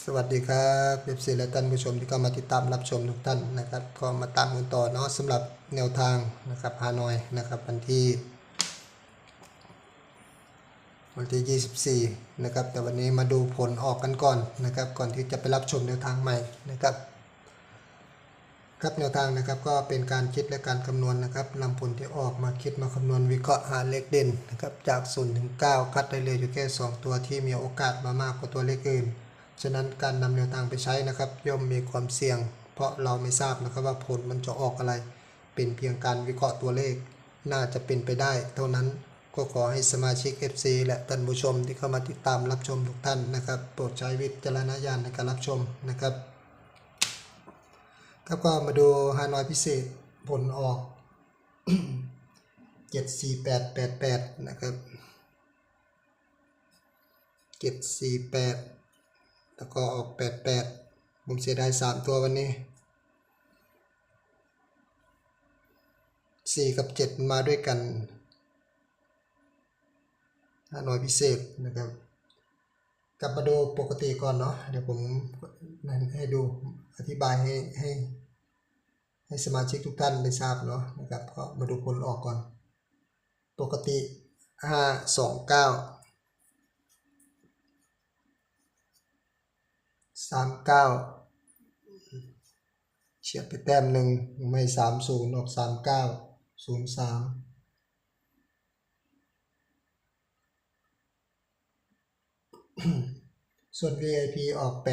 สวัสดีครับเอฟซีและท่านผู้ชมที่เข้ามาติดตามรับชมทุกท่านนะครับ ก็มาตามกันต่อเนาะสำหรับแนวทางนะครับฮานอยนะครับวันที่ วันที่ 24 นะครับ แต่วันนี้มาดูผลออกกันก่อนนะครับ ก่อนที่จะไปรับชมแนวทางใหม่นะครับครับแนวทางนะครับก็เป็นการคิดและการคำนวณนะครับนำผลที่ออกมาคิดมาคำนวณวิเคราะห์หาเลขเด่นนะครับจาก0ถึง9คัดได้เลยอยู่แค่ 2 ตัวที่มีโอกาสมามากกว่าตัวเลขอื่น ฉะนั้นการนำแนวทางไปใช้นะครับ ย่อมมีความเสี่ยง เพราะเราไม่ทราบนะครับว่าผลมันจะออกอะไร เป็นเพียงการวิเคราะห์ตัวเลข น่าจะเป็นไปได้ เท่านั้นก็ขอให้สมาชิก FC และท่านผู้ชมที่เข้ามาติดตามรับชมทุกท่านนะครับ โปรดใช้วิจารณญาณในการรับชมนะครับครับก็มาดูฮานอยพิเศษผลออกเจ็ดสี่แปดแปดแปดนะครับเจ็ดสี่ แล้วก็ออกแปดแปดผมเสียดายสามตัววันนี้สี่กับเจ็ดมาด้วยกันหน่อยพิเศษนะครับ กลับมาดูปกติก่อนเนาะเดี๋ยวผมนั่นให้ดูอธิบายให้ให้ให้สมาชิกทุกท่านได้ทราบเนาะนะครับก็มาดูผลออกก่อน ปกติ 5 2 9 สามเก้าเฉียดไปแต้มหนึ่งไม่สามศูนย์ออกสามเก้าศูนย์สามส่วน VIP ออก839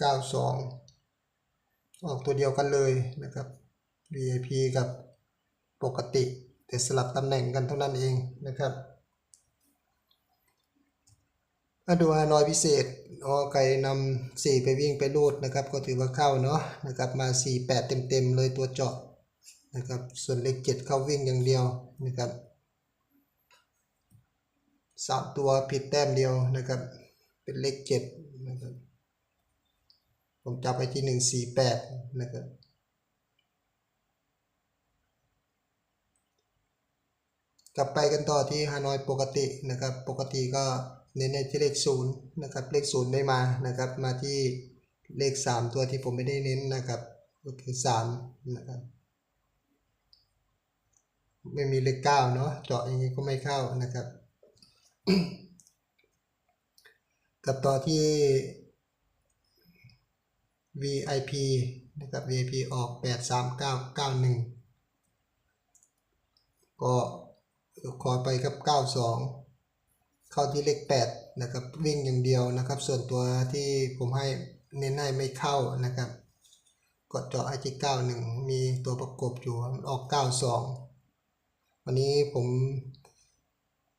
92ออกตัวเดียวกันเลยนะครับ VIP กับปกติแต่สลับตำแหน่งกันเท่านั้นเองนะครับ มาดูฮานอยพิเศษออไก่นำ4ไปวิ่งไปรูดนะครับ ก็ถือว่าเข้าเนาะนะครับมา 48 เต็มๆเลยตัวเจาะนะครับ ส่วนเลข7เข้าวิ่งอย่างเดียวนะครับสามตัวผิดแต้มเดียวนะครับ เป็นเลขเจ็ดนะครับผมจับไปที่หนึ่งสี่แปดนะครับกลับไปกันต่อที่ฮานอยปกตินะครับ ปกติก็ เน้นในที่เลขศูนย์นะครับเลขศูนย์ไม่มานะครับ มาที่เลขสามตัวที่ผมไม่ได้เน้นนะครับ ก็คือสามนะครับ ไม่มีเลขเก้าเนาะเจาะอย่างนี้ก็ไม่เข้านะครับ กับต่อที่ VIP นะครับ VIP ออก 83991 ก็ขอไปกับ 92 เข้าที่เลข8นะครับวิ่งอย่างเดียวนะครับ ส่วนตัวที่ผมให้เน้นให้ไม่เข้านะครับก็เจาะให้ที่91มีตัวประกบอยู่มันออก92วันนี้ผม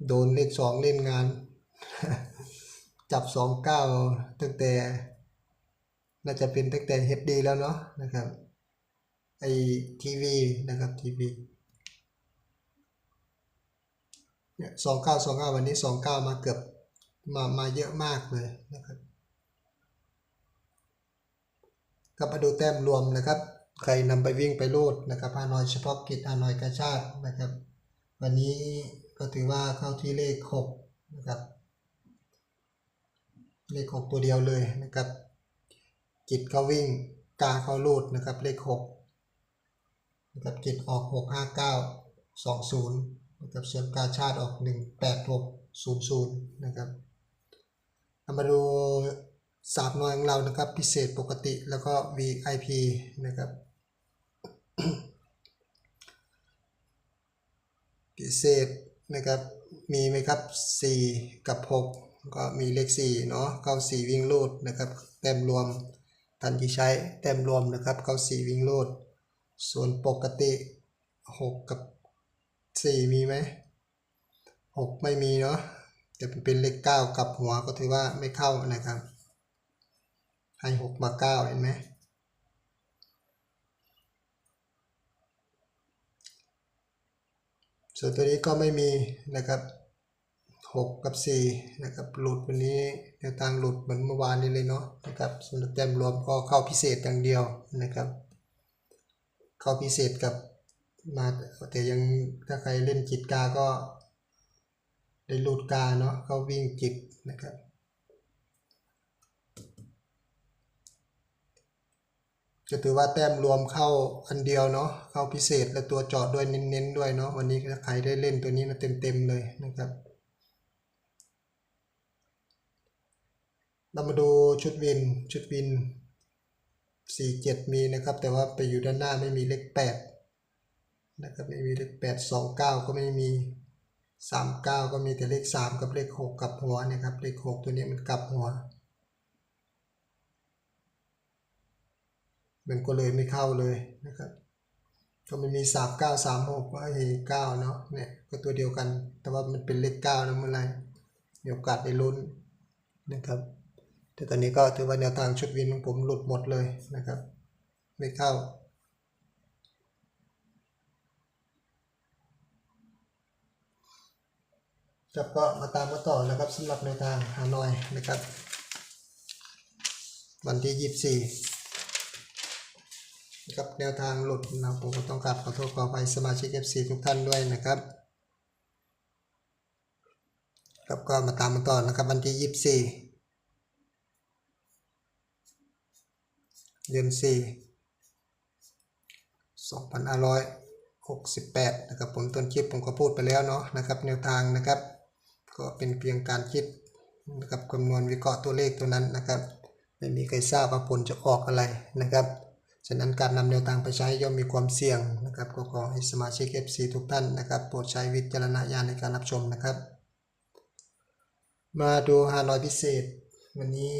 โดนเลขสองเล่นงาน จับสองเก้าตั้งแต่ น่าจะเป็นตั้งแต่เฮดดีแล้วเนาะนะครับไอทีวีนะครับทีวี เนี่ยสองเก้าสองเก้าวันนี้สองเก้ามาเกือบมามาเยอะมากเลยนะครับกลับมาดูแต้มรวมนะครับ ใครนำไปวิ่งไปรูดนะครับฮานอยเฉพาะกิจฮานอยกาชาตินะครับ วันนี้ก็ถือว่าเข้าที่เลขหกนะครับเลขหกตัวเดียวเลยนะครับจิตเขาวิ่งกาเขาลูดนะครับเลขหกนะครับจิตออกหกห้าเก้าสองศูนย์ นะครับส่วนกาชาติออกหนึ่งแปดหกศูนย์ศูนย์นะครับเอามาดูสามหน่วยของเรานะครับพิเศษปกติแล้วก็ VIP นะครับพิเศษนะครับมีไหมครับ 4 กับ 6 ก็มีเลข4เนาะเข้า 4 วิ่งลูดนะครับแต้มรวมทันที่ใช้แต้มรวมนะครับเข้า 4 วิ่งลูดส่วนปกติ 6 กับ 4มีไหม6ไม่มีเนาะแต่เป็นเลข9กับหัวก็ถือว่าไม่เข้านะครับ ให้6มา9เห็นไหมส่วนตัวนี้ก็ไม่มีนะครับหกกับสี่นะครับ หลุดวันนี้แนวทางหลุดเหมือนเมื่อวานนี้เลยเนาะนะครับส่วนแต้มรวมก็เข้าพิเศษอย่างเดียวนะครับ เข้าพิเศษกับ มาแต่ยังถ้าใครเล่นจิตกาก็ ได้ลูดกาเนาะเขาวิ่งจิกนะครับจะถือว่าแต้มรวมเข้าอันเดียวเนาะเข้าพิเศษและตัวจาะด้วยเน้นๆด้วยเนาะวันนี้ถ้าใครได้เล่นตัวนี้นะเต็มๆเลยนะครับเรามาดูชุดวินชุดวิน 47 มีนะครับ แต่ว่าไปอยู่ด้านหน้าไม่มีเลข 8 นะครับไม่มีเลข8 29ก็ไม่มี39ก็มีแต่เลข3กับเลข6กลับหัวนะครับ เลข6ตัวนี้มันกลับหัว มันก็เลยไม่เข้าเลยนะครับ ก็มันมี3 9 3 6ก็ไอ้9เนาะเนี่ยก็ตัวเดียวกัน แต่ว่ามันเป็นเลข9นะเมื่อไรมีโอกาสได้ลุ้นนะครับแต่ตอนนี้ก็ถือว่าแนวทางชุดวินของผมหลุดหมดเลยนะครับ ไม่เข้า จับก็มาตามมาต่อนะครับสำหรับแนทางฮานอยนะครับ วันที่ยี่สี่นะครับแนวทางหลุดนะผมก็ต้องกราบขอโทษขออภัยสมาชิก FC ทุกท่านด้วยนะครับครับก็มาตามมาต่อนะครับวันที่ยี่สี่เดือนสี่สองพันห้าร้อยหกสิบแปดนะครับผมต้นคลิปผมก็พูดไปแล้วเนาะนะครับแนวทางนะครับ ก็เป็นเพียงการคิดนะครับคำนวณวิเคราะห์ตัวเลขตัวนั้นนะครับ ไม่มีใครทราบว่าผลจะออกอะไรนะครับ ฉะนั้นการนำแนวทางไปใช้ย่อมมีความเสี่ยงนะครับก็ขอให้สมาชิก FC ทุกท่านนะครับ โปรดใช้วิจารณญาณในการรับชมนะครับ มาดูฮานอยพิเศษ วันนี้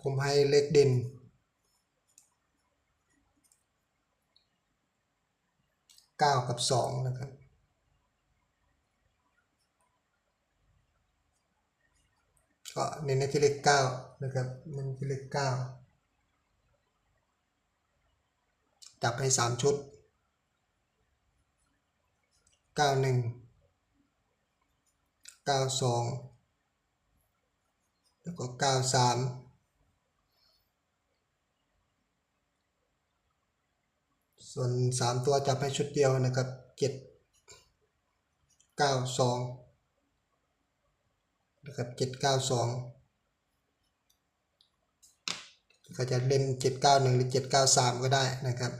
ผมให้เลขเด่น 9 กับ 2 นะครับ ก็เน้นที่เลข9นะครับเน้นที่เลข9จับให้ 3 ชุด 91 92 แล้วก็ 93 ส่วนสามตัวจับให้ชุดเดียวนะครับเจ็ดเก้าสองนะครับเจ็ดเก้าสองก็จะเล่นเจ็ดเก้าหนึ่งหรือเจ็ดเก้าสามก็ได้นะครับ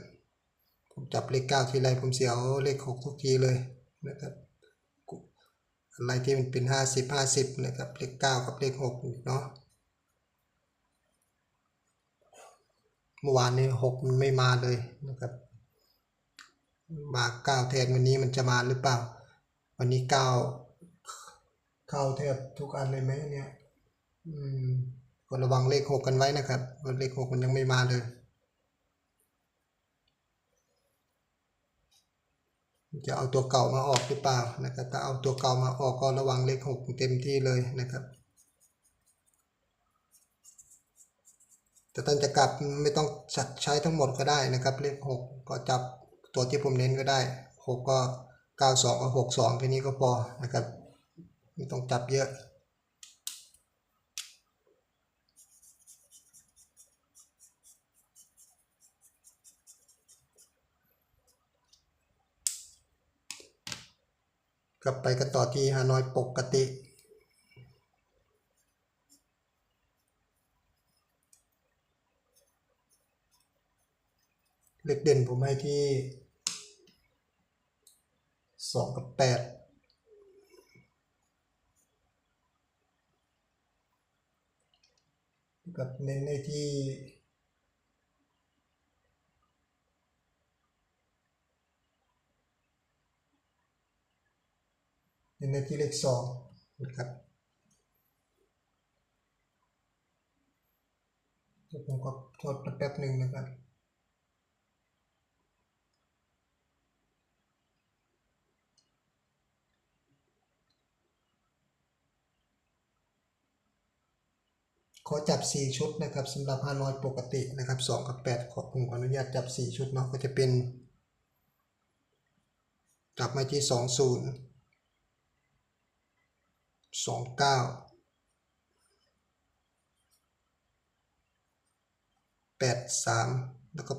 ผมจับเลขเก้าทีไรผมเสียวเลขหกทุกทีเลยนะครับอะไรที่มันเป็นห้าสิบห้าสิบนะครับ เลขเก้ากับเลขหกเนาะเมื่อวานนี้หกมันไม่มาเลยนะครับ มาเก้าแทนวันนี้มันจะมาหรือเปล่า วันนี้เก้าเข้าแทบทุกอันเลยไหมเนี่ย อืมก็ระวังเลขหกกันไว้นะครับเพราะเลขหกมันยังไม่มาเลย จะเอาตัวเก่ามาออกหรือเปล่านะครับ ถ้าเอาตัวเก่ามาออกก็ระวังเลขหกเต็มที่เลยนะครับแต่ท่านจะกลับไม่ต้องใช้ทั้งหมดก็ได้นะครับ เลขหกก็จับ ตัวที่ผมเน้นก็ได้หกก็เก้าสองกับหกสองแค่นี้ก็พอนะครับไม่ต้องจับเยอะกลับไปกันต่อที่ฮานอยปกติ เลขเด่นผมให้ที่ สองกับแปดกับเน้นในที่เน้นในที่เลขสองนะครับผมก็ทดแป๊บหนึ่งนะครับ ขอจับ 4 ชุดนะครับสำหรับ 500 ปกตินะครับ 2 กับ 8 ขอผมขออนุญาตจับ 4 ชุดเนาะก็จะเป็นจับมาที่ 20 29 83 แล้วก็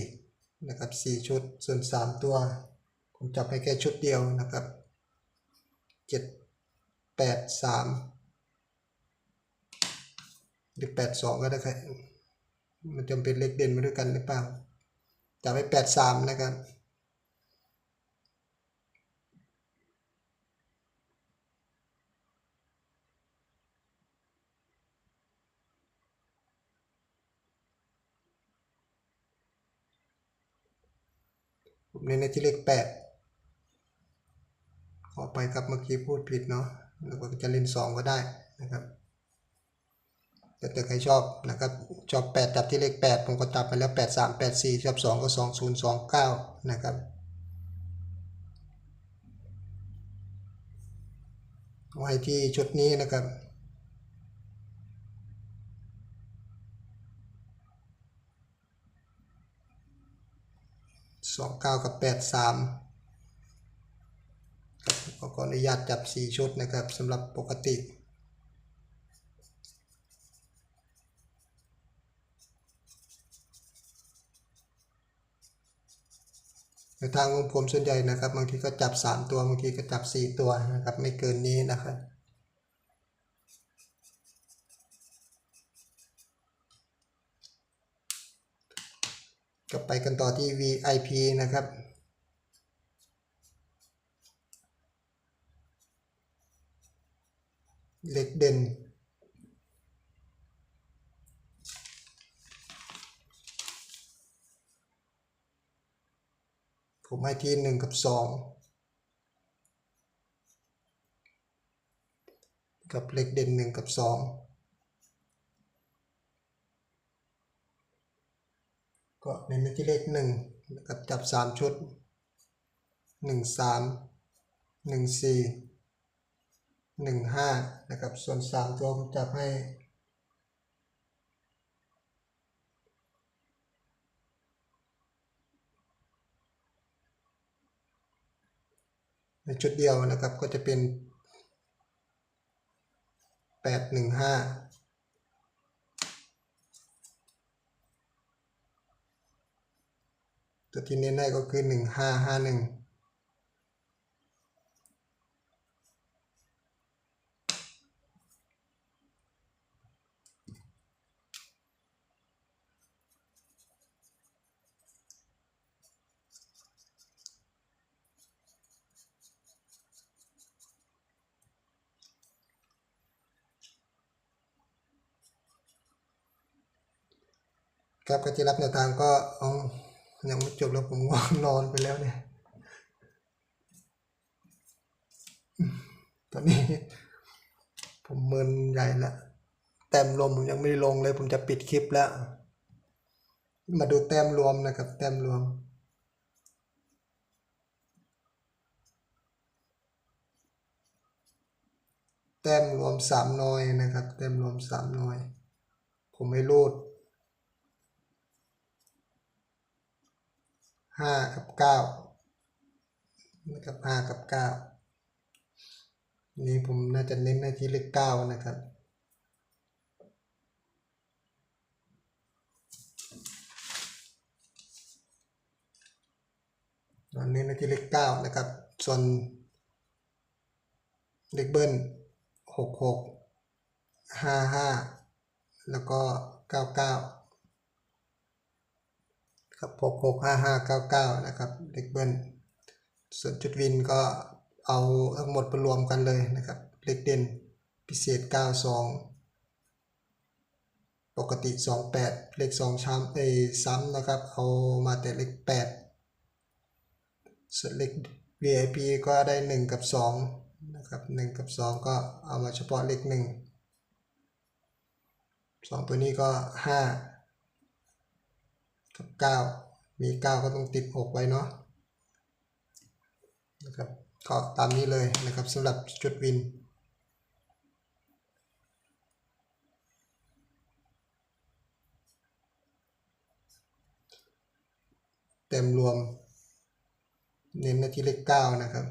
84 นะครับ 4 ชุด ส่วน 3 ตัว ผมจับให้แค่ชุดเดียวนะครับ 7 8 3 เแปดสองก็ได้ครับมันจำเป็นเลขเด่นมาด้วยกันหรือเปล่าจับไปแปดสามนะครับผนในที่เลขแปดขอไปครับเมื่อกี้พูดผิดเนาะแล้วก็จะเล่นสองก็ได้นะครับ แต่ถ้าใครชอบนะครับชอบแปดจับที่เลขแปดผมก็จับไปแล้วแปดสามแปดสี่ชอบสองก็สองศูนย์สองเก้านะครับ ไว้ที่ชุดนี้นะครับสองเก้ากับแปดสามครับขออนุญาตจับสี่ชุดนะครับสำหรับปกติ ในทางของผมส่วนใหญ่นะครับ บางทีก็จับสามตัว บางทีก็จับสี่ตัวนะครับ ไม่เกินนี้นะครับกลับไปกันต่อที่ VIP นะครับ เล็กเด่น ผมให้ที่หนึ่งกับสองกับเล็กเด่นหนึ่งกับสองก็เน้นไปที่เลขหนึ่งนะครับจับสามชุดหนึ่งสามหนึ่งสี่หนึ่งห้านะครับส่วนสามตัวผมจับให้ ชุดเดียวนะครับก็จะเป็น 815ตัวที่เน้นได้ก็คือ 1551 ครับก็จะรับแนวทางก็อยังไม่จบแล้วผมง่วงนอนไปแล้วเนี่ย ตอนนี้ ผมมึนใหญ่ล้วแต้มรวมผมยังไม่ลงเลย ผมจะปิดคลิปแล้ว มาดูแต้มรวมนะครับ แต้มรวมแต้มรวมสามน้อยนะครับ แต้มรวมสามน้อย ผมไม่รูด ห้ากับเก้านะครับห้ากับเก้านี่ผมน่าจะเน้นในที่เลขเก้านะครับเราเน้ในที่เลขเก้านะครับ ส่วนเลขเบิ้ลหกหกห้าห้าแล้วก็เก้าเก้า ครับหกหกห้าห้าเก้าเก้านะครับเลขเบิ้ลส่วนจุดวินก็เอาทั้งหมดไปรวมกันเลยนะครับ เลขเด่นพิเศษเก้าสองปกติสองแปดเลขสองช้ำเอซ้ำนะครับ เอามาแต่เลขแปดส่วนเลข VIP ก็ได้ 1 กับ 2 นะครับ 1 กับ 2 ก็เอามาเฉพาะเลข 1 2 ตัวนี้ก็ 5 กับ 9 มี 9 ก็ต้องติด 6 ไว้เนาะนะครับก็ตามนี้เลยนะครับสำหรับจุดวิน เต็มรวม เน้นในที่เลขเก้านะครับ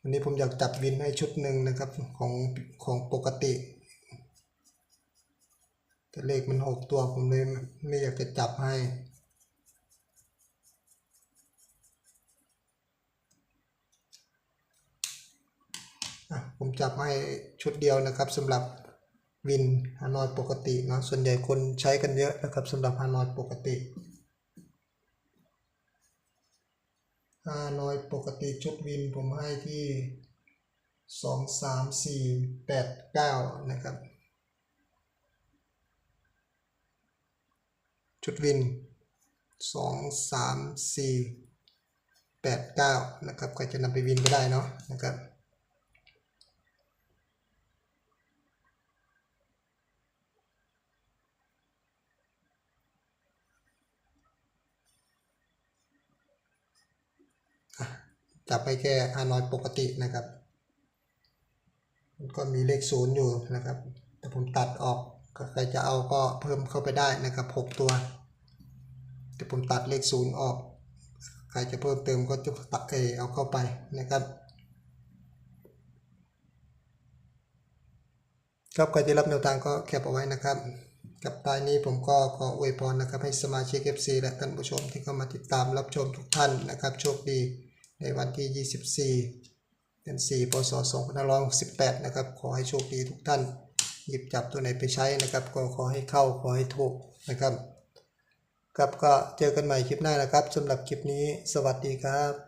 วันนี้ผมอยากจับวินให้ชุดหนึ่งนะครับของของปกติ แต่เลขมันหกตัวผมเลยไม่อยากจะจับให้ ผมจับให้ชุดเดียวนะครับสำหรับวินฮานอยปกติเนาะส่วนใหญ่คนใช้กันเยอะนะครับสำหรับฮานอยปกติฮานอยปกติชุดวินผมให้ที่สองสามสี่แปดเก้านะครับ ชุดวินสองสามสี่แปดเก้านะครับใครจะนำไปวินก็ได้เนาะนะครับจับไปแค่ฮานอยปกตินะครับ ก็มีเลขศูนย์อยู่นะครับ แต่ผมตัดออก ก็ใครจะเอาก็เพิ่มเข้าไปได้นะครับหกตัวแต่ผมตัดเลขศูนย์ออก ใครจะเพิ่มเติมก็จะตัดเออเอาเข้าไปนะครับครับใครที่รับแนวทางก็แคปเอาไว้นะครับ กับท้ายนี้ผมก็ขออวยพรนะครับ ให้สมาชิก FC และท่านผู้ชมที่เข้ามาติดตามรับชมทุกท่านนะครับ โชคดีในวันที่ 24เดือน4พศ2568 นะครับ ขอให้โชคดีทุกท่าน หยิบจับตัวไหนไปใช้นะครับ ก็ขอให้เข้าขอให้ถูกนะครับครับก็เจอกันใหม่คลิปหน้านะครับสำหรับคลิปนี้ สวัสดีครับ